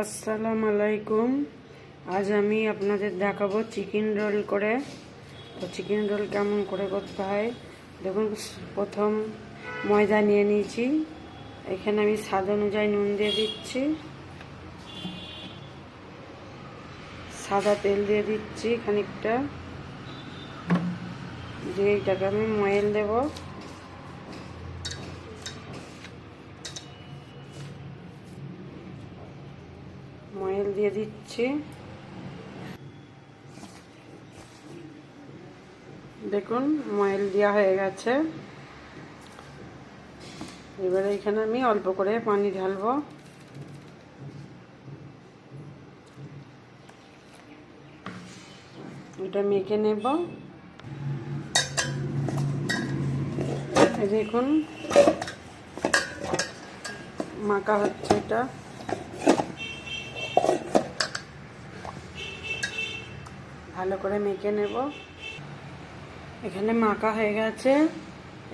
আসসালামু আলাইকুম। আজ আমি আপনাদের দেখাবো চিকেন রোল করে। তো চিকেন রোল কেমন করে করতে হয়? দেখুন, প্রথম ময়দা নিয়ে নিয়েছি। এখানে আমি স্বাদ অনুযায়ী নুন দিয়ে দিচ্ছি। সাদা তেল দিয়ে দিচ্ছি খানিকটা। দিয়ে এটাকে আমি ময়েল দেবো। দিয়ে দিচ্ছি। দেখুন ময়েল দেওয়া হয়ে গেছে। এবারে এখানে আমি অল্প করে পানি ঢালবো। এটা মেখে নেব। দেখুন, মাখা হচ্ছে এটা। ভালো করে মেখে নেব। এখানে মাখা হয়ে গেছে।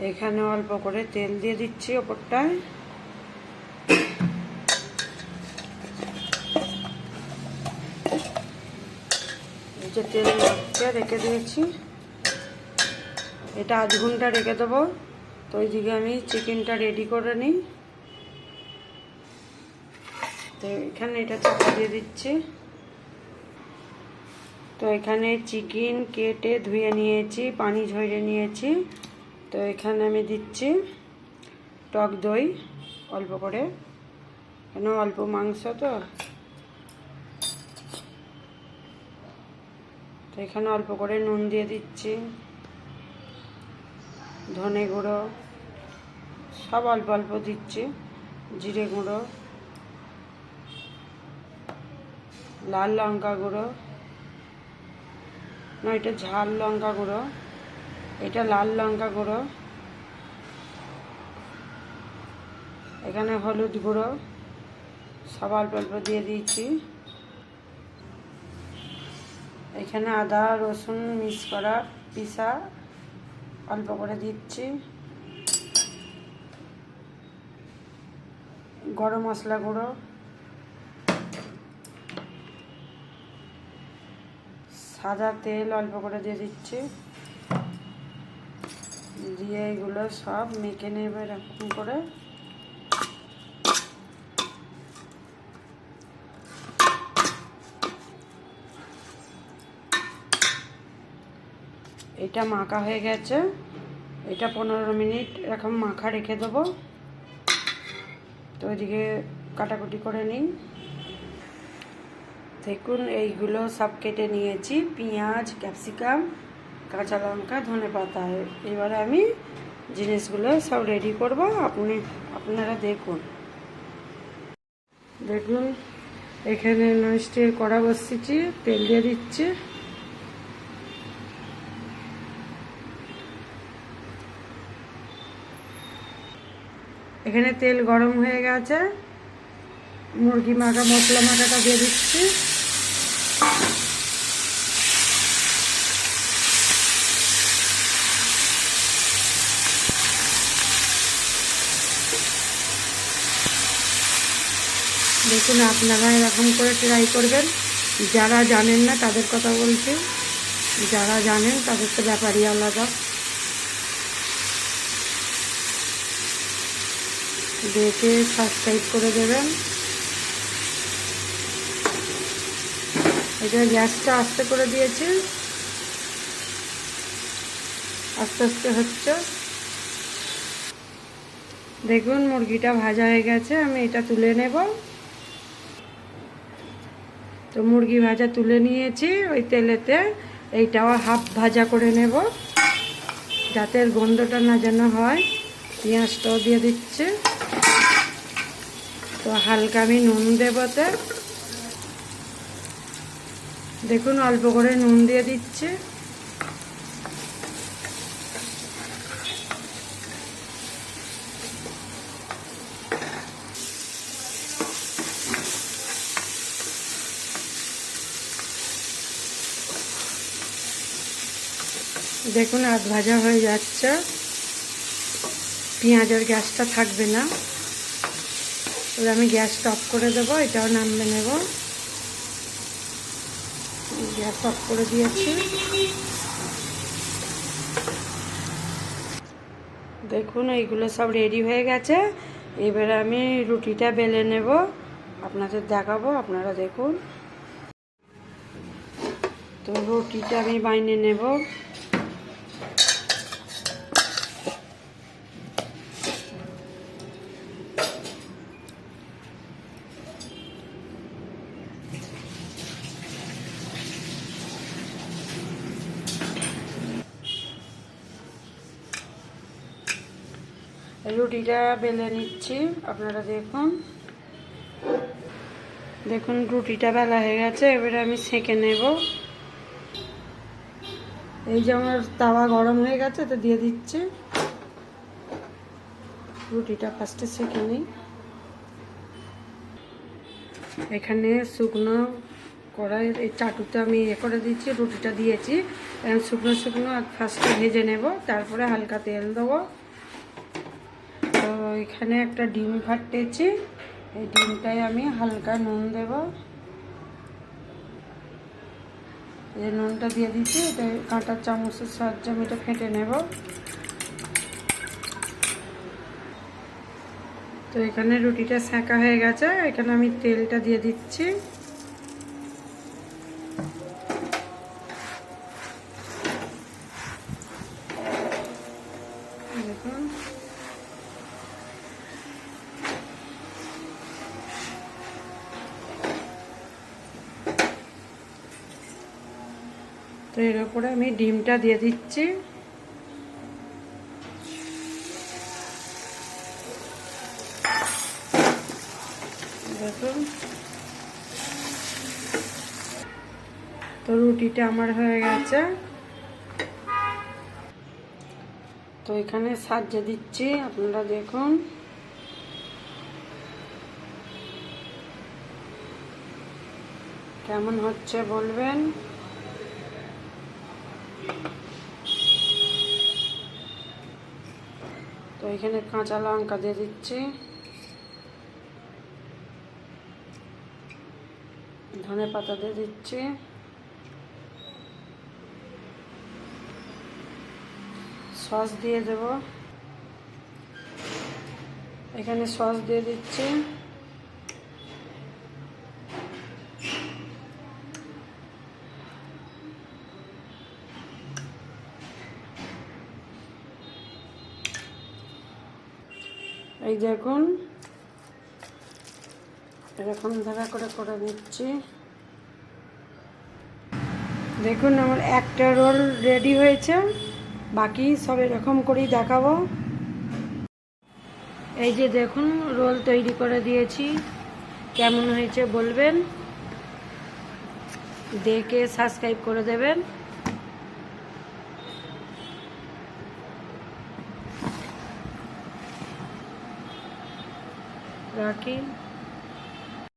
এখানে অল্প করে তেল দিয়ে দিচ্ছি ওপরটায়। যে তেল রেখে দিয়েছি। এটা আধ ঘণ্টা রেখে দেবো। তো ওইদিকে আমি চিকেনটা রেডি করে নিই। তো এখানে এটা চাপা দিয়ে দিচ্ছি। তো এখানে চিকেন কেটে ধুয়ে নিয়েছি, পানি ঝরিয়ে নিয়েছি। তো এখানে আমি দিচ্ছি টক দই, অল্প করে। কেন অল্প মাংস তো? তো এখানে অল্প করে নুন দিয়ে দিচ্ছি। ধনে গুঁড়ো, সব অল্প অল্প দিচ্ছি। জিরে গুঁড়ো, লাল লঙ্কা গুঁড়ো। না, এটা ঝাল লঙ্কা গুঁড়ো। এটা লাল লঙ্কা গুঁড়ো। এখানে হলুদ গুঁড়ো। সব অল্প অল্প দিয়ে দিয়েছি। এখানে আদা, রসুন মিক্স করা পিসা অল্প করে দিচ্ছি। গরম মশলা গুঁড়ো। সাদা তেল অল্প করে দিয়ে দিচ্ছি। দিয়ে এগুলো সব মেখে নেবে এরকম করে। এটা মাখা হয়ে গেছে। এটা পনেরো মিনিট এরকম মাখা রেখে দেবো। তো ওইদিকে কাটাকুটি করে নিই দেখুন, এইগুলো সব কেটে নিয়েছি। পেঁয়াজ, ক্যাপসিকাম, কাঁচা লঙ্কা, ধনে পাতা। এবারে আমি জিনিসগুলো সব রেডি করব। আপনি, আপনারা দেখুন। দেখুন, এখানে ননস্টিক কড়া বসিয়েছি, তেল দিয়ে দিচ্ছি। এখানে তেল গরম হয়ে গেছে। মুরগি মাখা, মশলা মাখাটা দিয়ে দিচ্ছি। দেখুন, আপনারা এরকম করে ট্রাই করবেন। যারা জানেন না, তাদের কথা বলছি। যারা জানেন, তাদের তো ব্যাপারই আলাদা। দেখে সাবস্ক্রাইব করে দেবেন। এটা গ্যাসটা আস্তে করে দিয়েছি। আস্তে আস্তে হচ্ছে। দেখুন, মুরগিটা ভাজা হয়ে গেছে, আমি এটা তুলে নেব। তো মুরগি ভাজা তুলে নিয়েছি ওই তেলেতে, এইটাও হাফ ভাজা করে নেব, যাতে গন্ধটা না যেন হয়। পেঁয়াজটাও দিয়ে দিচ্ছে। তো হালকা আমি নুন দেবতে দেখুন, অল্প করে নুন দিয়ে দিচ্ছে। দেখুন, আধ ভাজা হয়ে যাচ্ছে। পেঁয়াজের গ্যাসটা থাকবে না। এবার আমি গ্যাস অফ করে দেবো, এটাও নামবে নেব। গ্যাস অফ করে দিয়েছি। দেখুন, এইগুলো সব রেডি হয়ে গেছে। এবারে আমি রুটিটা বেলে নেব। আপনাদের দেখাবো, আপনারা দেখুন। তো রুটিটা আমি বাইনে নেব। রুটিটা বেলে নিচ্ছি, আপনারা দেখুন। দেখুন রুটিটা বেলা হয়ে গেছে, এবারে আমি সেঁকে নেব। এই যে আমার তাওয়া গরম হয়ে গেছে, তো দিয়ে দিচ্ছি। রুটিটা ফার্স্টে সেঁকে নিই। এখানে শুকনো কড়াই, এই চাটুতে আমি এ করে দিচ্ছি রুটিটা দিয়েছি। শুকনো শুকনো ফার্স্টে ভেজে নেব, তারপরে হালকা তেল দেবো। এখানে একটা ডিম ফাটতেছি। এই ডিমটায় আমি হালকা নুন দেব। এই নুনটা দিয়ে দিচ্ছি, এটা কাঁটার চামচের সাহায্যে আমি এটা ফেটে নেব। তো এখানে রুটিটা সেঁকা হয়ে গেছে। এখানে আমি তেলটা দিয়ে দিচ্ছি। দেখুন। তো এর উপরে আমি ডিমটা দিয়ে দিচ্ছি। দেখুন। তো রুটিটা আমার হয়ে গেছে। তো এখানে সাজিয়ে দিচ্ছি, আপনারা দেখুন। কেমন হচ্ছে বলবেন? এখানে কাঁচা লঙ্কা দিয়ে দিচ্ছি। ধনে পাতা দিয়ে দিচ্ছি। সস দিয়ে দেব। এখানে সস দিয়ে দিচ্ছি। দেখুন এরকম ধারা করে করে দিচ্ছি দেখুন, আমার একটা রোল রেডি হয়েছে। বাকি সব এরকম করেই দেখাবো। এই যে দেখুন রোল তৈরি করে দিয়েছি। কেমন হয়েছে বলবেন? দেখে সাবস্ক্রাইব করে দেবেন। রাখি